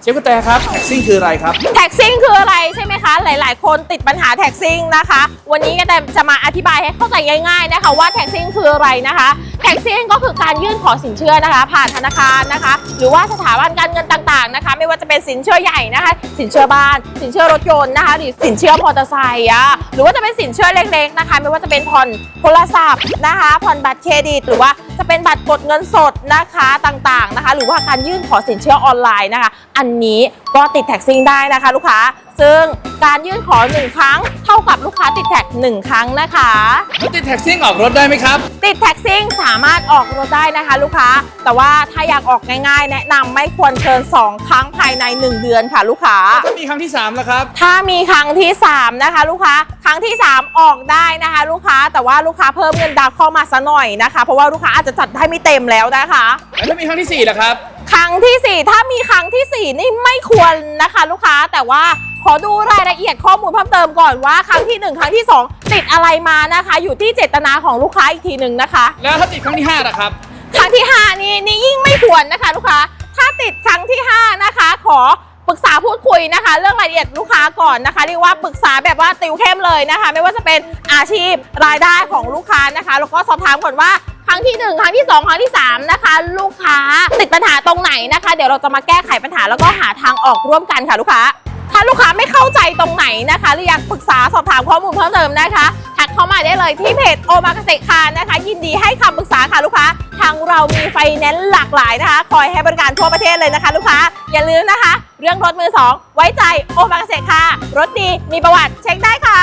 เชฟกุแตครับแท็กซิ่งคืออะไรครับ แท็กซิ่งคืออะไรใช่ไหมคะ หลาย ๆ คนติดปัญหาแท็กซิ่งนะคะ วันนี้ก็แต่จะมาอธิบายให้เข้าใจง่าย ๆ นะคะว่าแท็กซิ่งคืออะไรนะคะ แท็กซิ่งก็คือการยื่นขอสินเชื่อนะคะ ผ่านธนาคารนะคะ หรือว่าสถาบันการเงินต่างๆนะคะ ไม่ว่าจะเป็นสินเชื่อใหญ่นะคะ สินเชื่อบ้าน สินเชื่อรถยนต์นะคะหรือสินเชื่อมอเตอร์ไซค์อะหรือว่าจะเป็นสินเชื่อเล็กๆนะคะ ไม่ว่าจะเป็นผ่อนโทรศัพท์นะคะผ่อนบัตรเครดิต หรือว่าจะเป็นบัตรกดเงินสดนะคะต่างๆนะคะ หรือว่าการยื่นขอสินเชื่อออนไลน์นะคะ อันนี้ก็ติดแท็กซิ่งได้นะคะ ลูกค้าซึ่งการยื่นขอ 1 ครั้ง เท่ากับลูกค้าติดแท็ก 1 ครั้งนะคะแล้วติดแท็กซิ่งออกรถได้ไหมครับ ติดแท็กซิ่งสามารถออกรถได้นะคะลูกค้า แต่ว่าถ้าอยากออกง่ายๆ แนะนำไม่ควรเกิน 2 ครั้งภายใน 1 เดือนค่ะลูกค้า ถ้ามีครั้งที่3แล้วครับ ถ้ามีครั้งที่ 3 นะคะ ลูกค้า ครั้งที่ 3 ออกได้นะคะ ลูกค้า แต่ว่าลูกค้าเพิ่มเงินดาวน์เข้ามาซะหน่อยนะคะ เพราะว่าลูกค้าอาจจะจัดได้ไม่เต็มแล้วนะคะแล้วถ้ามีครั้งที่4ล่ะครับ ครั้งทีสี่4 ถ้ามีครั้งทีสี่ 4 นี่ไม่ควรนะคะ ลูกค้า แต่ว่า ขอดูรายละเอียดข้อมูลเพิ่มเติมก่อนว่าครั้งที่ 1 ครั้งที่ 2 ติดอะไรมานะคะ อยู่ที่เจตนาของลูกค้าอีกทีหนึ่งนะคะ แล้วถ้าติดครั้งที่5ล่ะครับ ครั้งที่ 5 นี่นี่ยิ่งไม่ควรนะคะ ลูกค้าถ้าติดครั้งที่ 5 นะคะ ขอปรึกษาพูดคุยนะคะ เรื่องรายละเอียดลูกค้าก่อนนะคะเรียกว่าปรึกษาแบบว่าติวเข้มเลยนะคะ ไม่ว่าจะเป็นอาชีพรายได้ของลูกค้านะคะแล้วก็สอบถามก่อนว่าครั้งที่ 1 ครั้งที่ 2 ครั้งที่ 3 นะคะ ลูกค้าติดปัญหาตรงไหนนะคะ เดี๋ยวเราจะมาแก้ไขปัญหาแล้วก็หาทางออกร่วมกันค่ะลูกค้า ถ้าลูกค้าไม่เข้าใจตรงไหนนะคะหรืออยากปรึกษาสอบถามข้อมูลเพิ่มเติมนะคะทักเข้ามาได้เลยที่เพจโอมากาเกษตรคานะคะ ยินดีให้คำปรึกษาค่ะลูกค้า ทางเรามีไฟแนนซ์หลากหลายนะคะ คอยให้บริการทั่วประเทศเลยนะคะ ลูกค้าอย่าลืมนะคะ เรื่องรถมือสองไว้ใจโอมากาเกษตรคารถดีมีประวัติเช็คได้ค่ะ